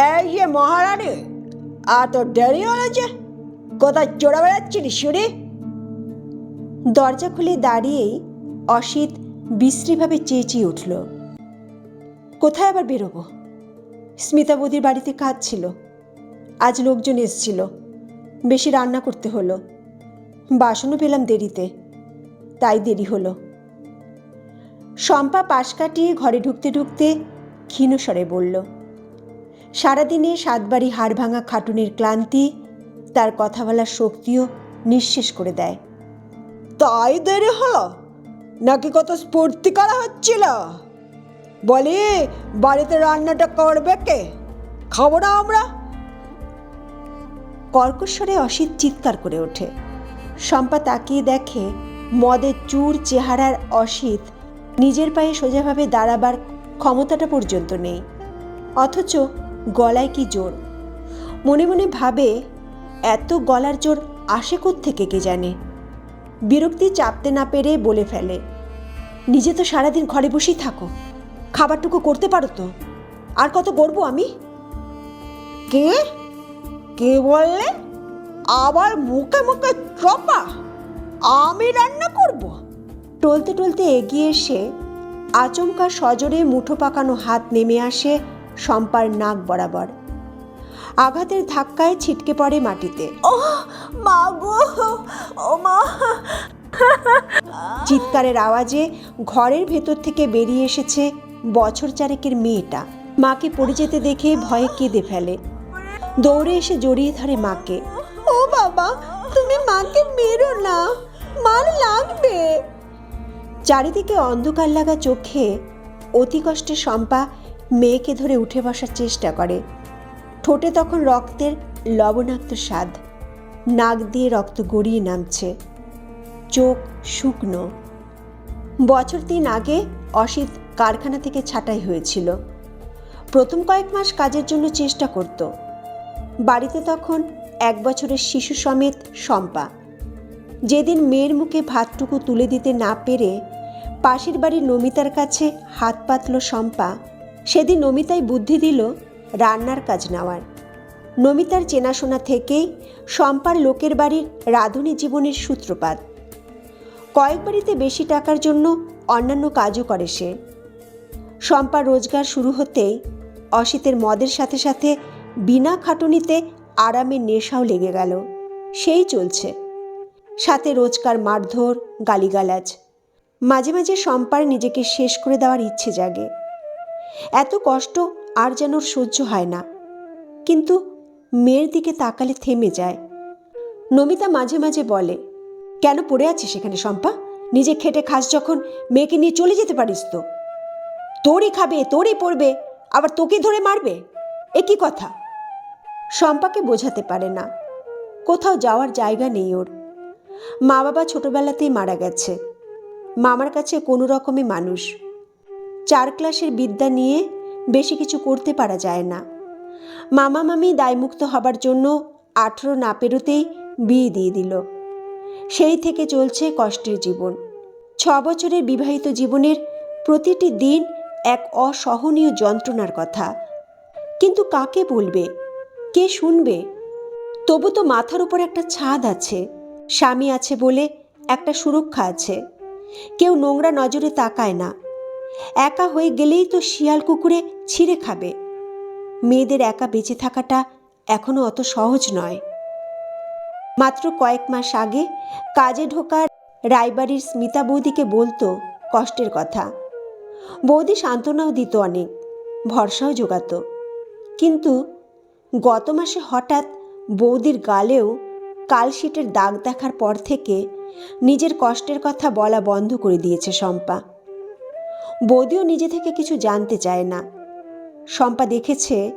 এই যে মহারানী, আর তো দেরি হলো যে? কোথায় চড়ে বেড়াচ্ছিলি শুনি দরজা খুলে দাঁড়িয়েই অসিত বিশ্রীভাবে চেঁচিয়ে উঠল। কোথায় আবার বেরোবো? স্মিতা বৌদির বাড়িতে কাজ ছিল আজ লোকজন এসছিল। বেশি রান্না করতে হলো। বাসনও পেলাম দেরিতে। তাই দেরি হলো। শম্পা পাশ কাটিয়ে ঘরে ঢুকতে ঢুকতে ক্ষীণস্বরে বলল সারাদিনে সাতবারই হাড় ভাঙা খাটুনির ক্লান্তি তার কথা বলার শক্তিও নিঃশেষ করে দেয়। তাই দেরি হলো? নাকি কত স্ফূর্তি করা হচ্ছিল? বলি, বাড়িতে রান্নাটা করবে কে? খাব না আমরা? কর্কশ্বরে অসিত চিৎকার করে ওঠে। শম্পা তাকিয়ে দেখে মদের চুর চেহারার অসিত নিজের পায়ে সোজাভাবে দাঁড়াবার ক্ষমতাটা পর্যন্ত নেই। অথচ গলায় কি জোর? মনে মনে ভাবে এত গলার জোর আসে থেকে কে জানে? বিরক্তি চাপতে না পেরে বলে ফেলে নিজে তো সারাদিন ঘরে বসেই থাকো খাবারটুকু করতে পারো তো? আর কত করব আমি? কে? কে বললে? আবার মুখে মুখে চপা আমি রান্না করব? টলতে টলতে এগিয়ে এসে আচমকা সজোরে মুঠো পাকানো হাত নেমে আসে শম্পার নাক বরাবর। আঘাতের ধাক্কায় ছিটকে পড়ে মাটিতে। ও মা গো ও মা। চিৎকারের আওয়াজে ঘরের ভেতর থেকে বেরিয়ে এসেছে বছর চারেকের মেয়েটা। মাকে পড়ে যেতে দেখে ভয়ে কেঁদে ফেলে। দৌড়ে এসে জড়িয়ে ধরে মাকে। ও বাবা তুমি মাকে মেরো না মার লাগবে। চারিদিকে অন্ধকার লাগা চোখে অতি কষ্টে শম্পা মেয়েকে ধরে উঠে বসার চেষ্টা করে। ঠোঁটে তখন রক্তের লবণাক্ত স্বাদ। নাক দিয়ে রক্ত গড়িয়ে নামছে। চোখ শুকনো। বছর তিন আগে অসিত কারখানা থেকে ছাঁটাই হয়েছিল। প্রথম কয়েক মাস কাজের জন্য চেষ্টা করত। বাড়িতে তখন এক বছরের শিশু সমেত শম্পা। যেদিন মেয়ের মুখে ভাতটুকু তুলে দিতে না পেরে পাশের বাড়ির নমিতার কাছে হাত পাতল শম্পা সেদিন নমিতাই বুদ্ধি দিল রান্নার কাজ নেওয়ার। নমিতার চেনাশোনা থেকেই শম্পার লোকের বাড়ির রাঁধুনি জীবনের সূত্রপাত। কয়েক বাড়িতে বেশি টাকার জন্য অন্যান্য কাজও করে সে। শম্পা রোজগার শুরু হতেই অসিতের মদের সাথে সাথে বিনা খাটুনিতে আরামের নেশাও লেগে গেল। সেই চলছে। সাথে রোজকার মারধর, গালিগালাজ। মাঝে মাঝে শম্পার নিজেকে শেষ করে দেওয়ার ইচ্ছে জাগে। এত কষ্ট আর যেন সহ্য হয় না। কিন্তু মেয়ের দিকে তাকালে থেমে যায়। নমিতা মাঝে মাঝে বলে, কেন পড়ে আছিস সেখানে শম্পা? নিজে খেটে খাস যখন মেয়েকে নিয়ে চলে যেতে পারিস তো। তোরই খাবে, তোরই পড়বে, আবার তোকে ধরে মারবে? এ কি কথা? শম্পাকে বোঝাতে পারে না। কোথাও যাওয়ার জায়গা নেই ওর। মা বাবা ছোটবেলাতেই মারা গেছে। মামার কাছে কোনো রকমে মানুষ। চার ক্লাসের বিদ্যা নিয়ে বেশি কিছু করতে পারা যায় না। মামা মামি দায়মুক্ত হবার জন্য আঠেরো না পেরোতেই বিয়ে দিয়ে দিল। সেই থেকে চলছে কষ্টের জীবন। ছ বছরের বিবাহিত জীবনের প্রতিটি দিন এক অসহনীয় যন্ত্রণার কথা। কিন্তু কাকে বলবে? কে শুনবে? তবু তো মাথার উপর একটা ছাদ আছে। স্বামী আছে বলে একটা সুরক্ষা আছে। কেউ নোংরা নজরে তাকায় না। একা হয়ে গেলেই তো শিয়াল কুকুরে ছিঁড়ে খাবে। মেয়েদের একা বেঁচে থাকাটা এখনও অত সহজ নয়। মাত্র কয়েক মাস আগে কাজে ঢোকার রায়বাড়ির স্মিতা বৌদিকে বলতো কষ্টের কথা। বৌদি সান্ত্বনাও দিত অনেক, ভরসাও জোগাতো। কিন্তু গত মাসে হঠাৎ বৌদির গালেও কালশিটের দাগ দেখার পর থেকে নিজের কষ্টের কথা বলা বন্ধ করে দিয়েছে শম্পা। বৌদিও নিজে থেকে কিছু জানতে চায় না। শম্পা দেখেছে,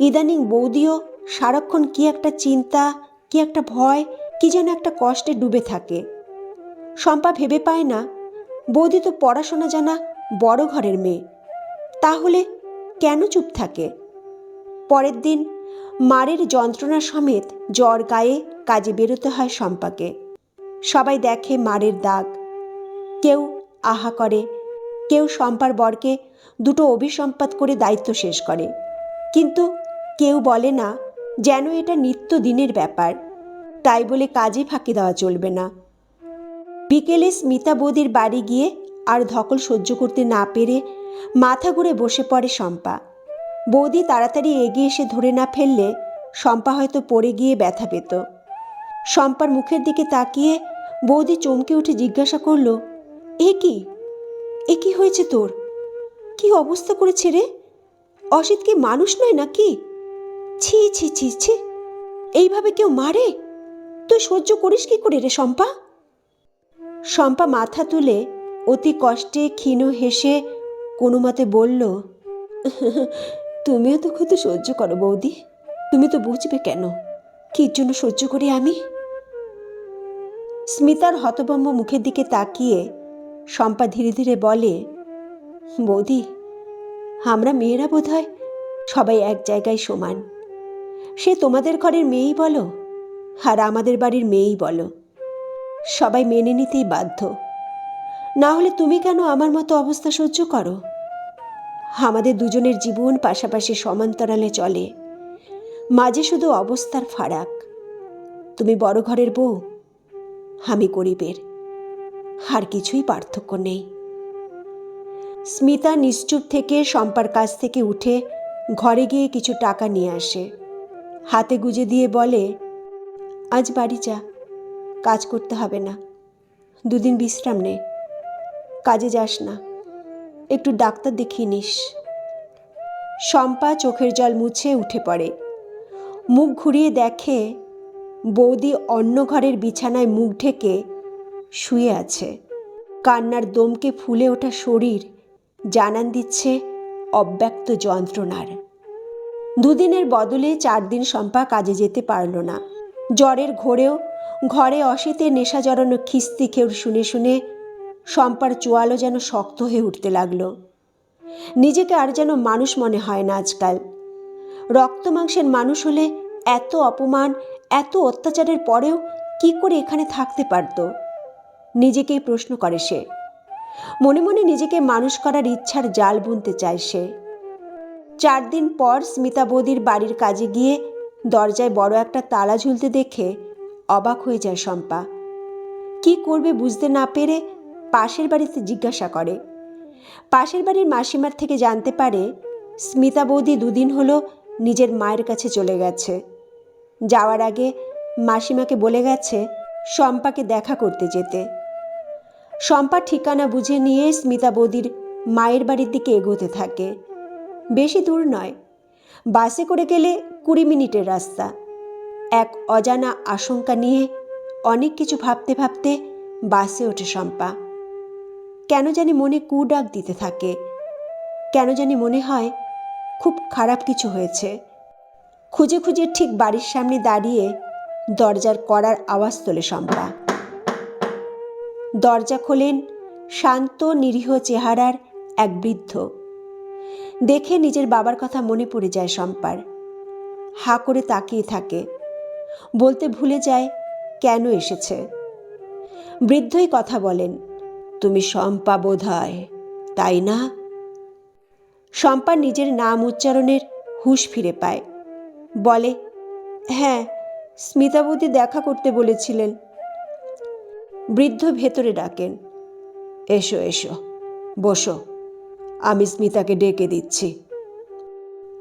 ইদানিং বৌদিও সারাক্ষণ কি একটা চিন্তা, কি একটা ভয়, কি যেন একটা কষ্টে ডুবে থাকে। শম্পা ভেবে পায় না, বৌদি তো পড়াশোনা জানা বড় ঘরের মেয়ে। তাহলে কেন চুপ থাকে? পরের দিন মারের যন্ত্রণা সমেত জ্বর গায়ে কাজে বেরোতে হয় শম্পাকে। সবাই দেখে মারের দাগ। কেউ আহা করে কেউ শম্পার বরকে দুটো অভিসম্পাত করে দায়িত্ব শেষ করে। কিন্তু কেউ বলে না যেন এটা নিত্য দিনের ব্যাপার। তাই বলে কাজে ফাঁকি দেওয়া চলবে না। বিকেলে স্মিতা বৌদির বাড়ি গিয়ে আর ধকল সহ্য করতে না পেরে মাথা ঘুরে বসে পড়ে শম্পা। বৌদি তাড়াতাড়ি এগিয়ে এসে ধরে না ফেললে শম্পা হয়তো পড়ে গিয়ে ব্যথা পেত। শম্পার মুখের দিকে তাকিয়ে বৌদি চমকে উঠে জিজ্ঞাসা করল, এ কি? এ কি হয়েছে তোর? কি অবস্থা করেছে রে? অসিত কি মানুষ নয় নাকি? ছি ছি ছি ছি। এইভাবে কেউ মারে? তুই সহ্য করিস কি করে রে শম্পা? শম্পা মাথা তুলে অতি কষ্টে, ক্ষীণ হেসে কোনো মতে বলল, তুমিও তো কত সহ্য করো বৌদি। তুমি তো বুঝবে কেন? কি জন্য সহ্য করি আমি? স্মিতার হতভম্ব মুখের দিকে তাকিয়ে শম্পা ধীরে ধীরে বলে, বৌদি, আমরা মেয়েরা বোধ হয় সবাই এক জায়গায় সমান। সে তোমাদের ঘরের মেয়েই বলো, আর আমাদের বাড়ির মেয়েই বলো। সবাই মেনে নিতেই বাধ্য। না হলে তুমি কেন আমার মতো অবস্থা সহ্য করো? আমাদের দুজনের জীবন পাশাপাশি সমান্তরালে চলে। মাঝে শুধু অবস্থার ফারাক। তুমি বড় ঘরের বউ, আমি গরিবের। আর কিছুই পার্থক্য নেই। স্মিতা নিশ্চুপ থেকে শম্পার কাছ থেকে উঠে ঘরে গিয়ে কিছু টাকা নিয়ে আসে। হাতে গুজে দিয়ে বলে, আজ বাড়ি যা, কাজ করতে হবে না। দুদিন বিশ্রাম নে। কাজে যাস না। একটু ডাক্তার দেখিয়ে নিস শম্পা চোখের জল মুছে উঠে পড়ে। মুখ ঘুরিয়ে দেখে বৌদি অন্য ঘরের বিছানায় মুখ ঢেকে শুয়ে আছে। কান্নার দমকে ফুলে ওঠা শরীর জানান দিচ্ছে অব্যক্ত যন্ত্রণার। দুদিনের বদলে চার দিন শম্পা কাজে যেতে পারল না। জ্বরের ঘোরেও ঘরে অশীতের নেশা জড়ানো খিস্তি খেউর শুনে শুনে শম্পার চোয়ালো যেন শক্ত হয়ে উঠতে লাগল। নিজেকে আর যেন মানুষ মনে হয় না আজকাল। রক্ত মাংসের মানুষ হলে এত অপমান, এত অত্যাচারের পরেও কি করে এখানে থাকতে পারত? নিজেকেই প্রশ্ন করে সে। মনে মনে নিজেকে মানুষ করার ইচ্ছার জাল বুনতে চায় সে। চার দিন পর স্মিতা বৌদির বাড়ির কাজে গিয়ে দরজায় বড় একটা তালা ঝুলতে দেখে অবাক হয়ে যায় শম্পা। কি করবে বুঝতে না পেরে পাশের বাড়িতে জিজ্ঞাসা করে। পাশের বাড়ির মাসিমার থেকে জানতে পারে স্মিতা বৌদি দুদিন হলো নিজের মায়ের কাছে চলে গেছে। যাওয়ার আগে মাসিমাকে বলে গেছে শম্পাকে দেখা করতে যেতে। শম্পা ঠিকানা বুঝে নিয়ে স্মিতা বৌদির মায়ের বাড়ির দিকে এগোতে থাকে। বেশি দূর নয়, বাসে করে গেলে কুড়ি মিনিটের রাস্তা। এক অজানা আশঙ্কা নিয়ে অনেক কিছু ভাবতে ভাবতে বাসে ওঠে শম্পা। কেন জানি মনে কু ডাক দিতে থাকে। কেন জানি মনে হয় খুব খারাপ কিছু হয়েছে। খুঁজে খুঁজে ঠিক বাড়ির সামনে দাঁড়িয়ে দরজার করার আওয়াজ তোলে শম্পা। দরজা খোলেন শান্ত, নিরীহ চেহারার এক বৃদ্ধ। দেখে নিজের বাবার কথা মনে পড়ে যায় শম্পার। হা করে তাকিয়ে থাকে। বলতে ভুলে যায়, কেন এসেছে? বৃদ্ধই কথা বলেন, তুমি শম্পা বোধ তাই না? শম্পা নিজের নাম উচ্চারণের হুঁশ ফিরে পায়। বলে হ্যাঁ স্মিতাবতী দেখা করতে বলেছিলেন। বৃদ্ধ ভেতরে ডাকেন, এসো এসো, বসো, আমি স্মিতাকে ডেকে দিচ্ছি।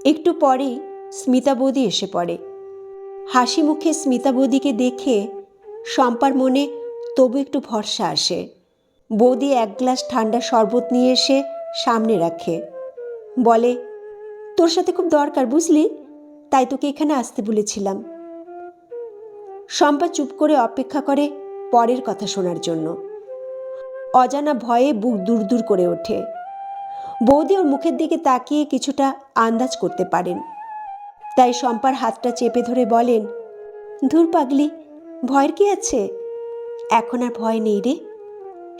একটু পরেই স্মিতা বৌদি এসে পড়ে। হাসি মুখে স্মিতা বৌদিকে দেখে শম্পার মনে তবু একটু ভরসা আসে। বৌদি এক গ্লাস ঠান্ডা শরবত নিয়ে এসে সামনে রাখে। বলে, তোর সাথে খুব দরকার, বুঝলি? তাই তোকে এখানে আসতে বলেছিলাম। শম্পা চুপ করে অপেক্ষা করে পরের কথা শোনার জন্য। অজানা ভয়ে বুক দূর দূর করে ওঠে। বৌদি ওর মুখের দিকে তাকিয়ে কিছুটা আন্দাজ করতে পারেন। তাই শম্পার হাতটা চেপে ধরে বলেন, ধুর পাগলি, ভয়ের কি আছে? এখন আর ভয় নেই রে।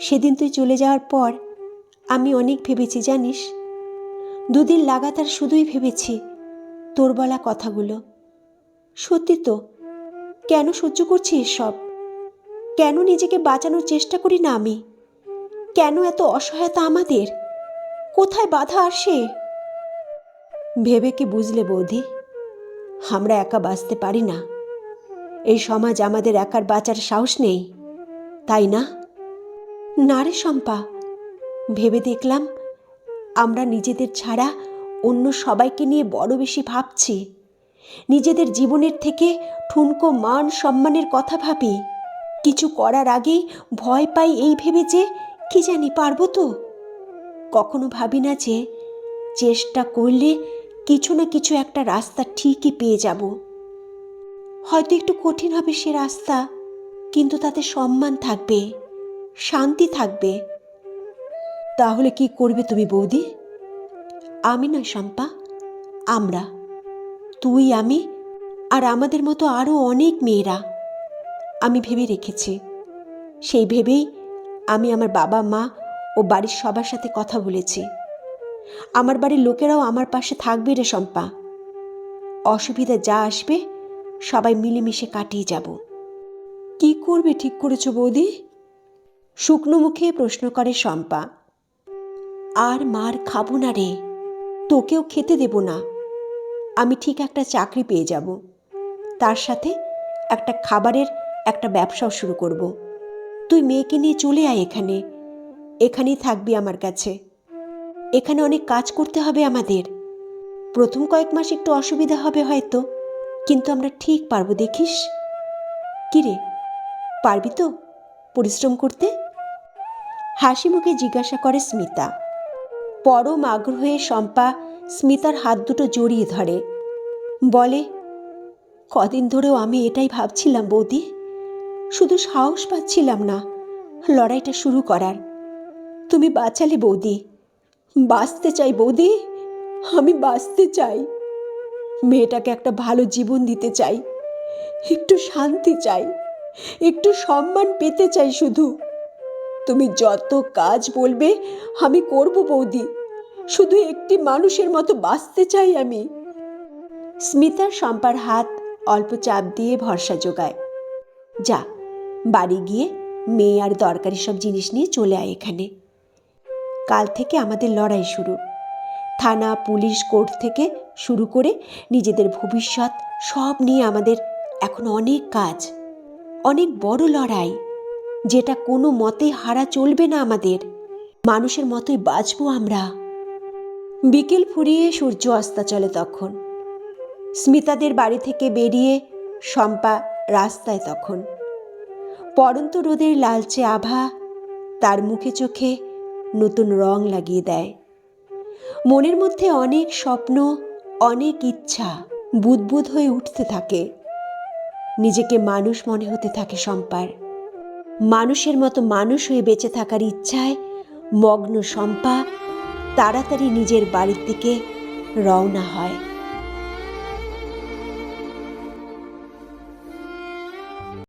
সেদিন তুই চলে যাওয়ার পর আমি অনেক ভেবেছি, জানিস? দুদিন লাগাতার শুধুই ভেবেছি তোর বলা কথাগুলো। সত্যি তো, কেন সহ্য করছি এসব? কেন নিজেকে বাঁচানোর চেষ্টা করি না আমি? কেন এত অসহায়তা আমাদের? কোথায় বাধা আসে ভেবে কি বুঝলে বৌদি? আমরা একা বাঁচতে পারি না। এই সমাজ আমাদের একার বাঁচার সাহস নেই, তাই না? না রে শম্পা, ভেবে দেখলাম আমরা নিজেদের ছাড়া অন্য সবাইকে নিয়ে বড় বেশি ভাবছি। নিজেদের জীবনের থেকে ঠুনকো মান সম্মানের কথা ভাবি। কিছু করার আগেই ভয় পাই এই ভেবে যে কি জানি পারব তো। কখনো ভাবি না যে চেষ্টা করলে কিছু না কিছু একটা রাস্তা ঠিকই পেয়ে যাব। হয়তো একটু কঠিন হবে সে রাস্তা, কিন্তু তাতে সম্মান থাকবে, শান্তি থাকবে। তাহলে কি করবে তুমি বৌদি? আমি নয় শম্পা, আমরা। তুই, আমি আর আমাদের মতো আরও অনেক মেয়েরা। আমি ভেবে রেখেছি। সেই ভেবেই আমি আমার বাবা, মা ও বাড়ির সবার সাথে কথা বলেছি। আমার বাড়ির লোকেরাও আমার পাশে থাকবে রে শম্পা। অসুবিধা যা আসবে, সবাই মিলেমিশে কাটিয়ে যাব। কি করবে ঠিক করেছ বৌদি? শুকনো মুখে প্রশ্ন করে শম্পা। আর মার খাব না রে, তোকেও খেতে দেব না। আমি ঠিক একটা চাকরি পেয়ে যাব। তার সাথে একটা খাবারের একটা ব্যবসাও শুরু করব। তুই মেয়েকে নিয়ে চলে আয় এখানে। এখানেই থাকবি আমার কাছে। এখানে অনেক কাজ করতে হবে আমাদের। প্রথম কয়েক মাস একটু অসুবিধা হবে হয়তো, কিন্তু আমরা ঠিক পারব, দেখিস। কিরে পারবি তো পরিশ্রম করতে? হাসি মুখে জিজ্ঞাসা করে স্মিতা। পরম আগ্রহে শম্পা স্মিতার হাত দুটো জড়িয়ে ধরে। বলে, কদিন ধরেও আমি এটাই ভাবছিলাম বৌদি। শুধু সাহস পাচ্ছিলাম না, লড়াইটা শুরু করার। তুমি বাঁচালে বৌদি। বাঁচতে চাই বৌদি? আমি বাঁচতে চাই। মেয়েটাকে একটা ভালো জীবন দিতে চাই। একটু শান্তি চাই। একটু সম্মান পেতে চাই শুধু। তুমি যত কাজ বলবে, আমি করব বৌদি। শুধু একটি মানুষের মতো বাঁচতে চাই আমি। স্মিতার শম্পার হাত অল্প চাপ দিয়ে ভরসা যোগায়। যা বাড়ি গিয়ে মেয়ে আর দরকারি সব জিনিস নিয়ে চলে আয় এখানে। কাল থেকে আমাদের লড়াই শুরু। থানা, পুলিশ, কোর্ট থেকে শুরু করে নিজেদের ভবিষ্যৎ সব নিয়ে আমাদের এখন অনেক কাজ। অনেক বড় লড়াই। যেটা কোনো মতে হারা চলবে না আমাদের। মানুষের মতোই বাঁচবো আমরা। বিকেল ফুরিয়ে সূর্য অস্তা চলে তখন। স্মিতাদের বাড়ি থেকে বেরিয়ে শম্পা রাস্তায় তখন। পরন্ত রোদের লালচে আভা তার মুখে চোখে নতুন রং লাগিয়ে দেয়। মনের মধ্যে অনেক স্বপ্ন, অনেক ইচ্ছা বুদবুদ হয়ে উঠতে থাকে। নিজেকে মানুষ মনে হতে থাকে শম্পার মানুষের মতো মানুষ হয়ে বেঁচে থাকার ইচ্ছায় মগ্ন শম্পা তাড়াতাড়ি নিজের বাড়ির দিকে রওনা হয়।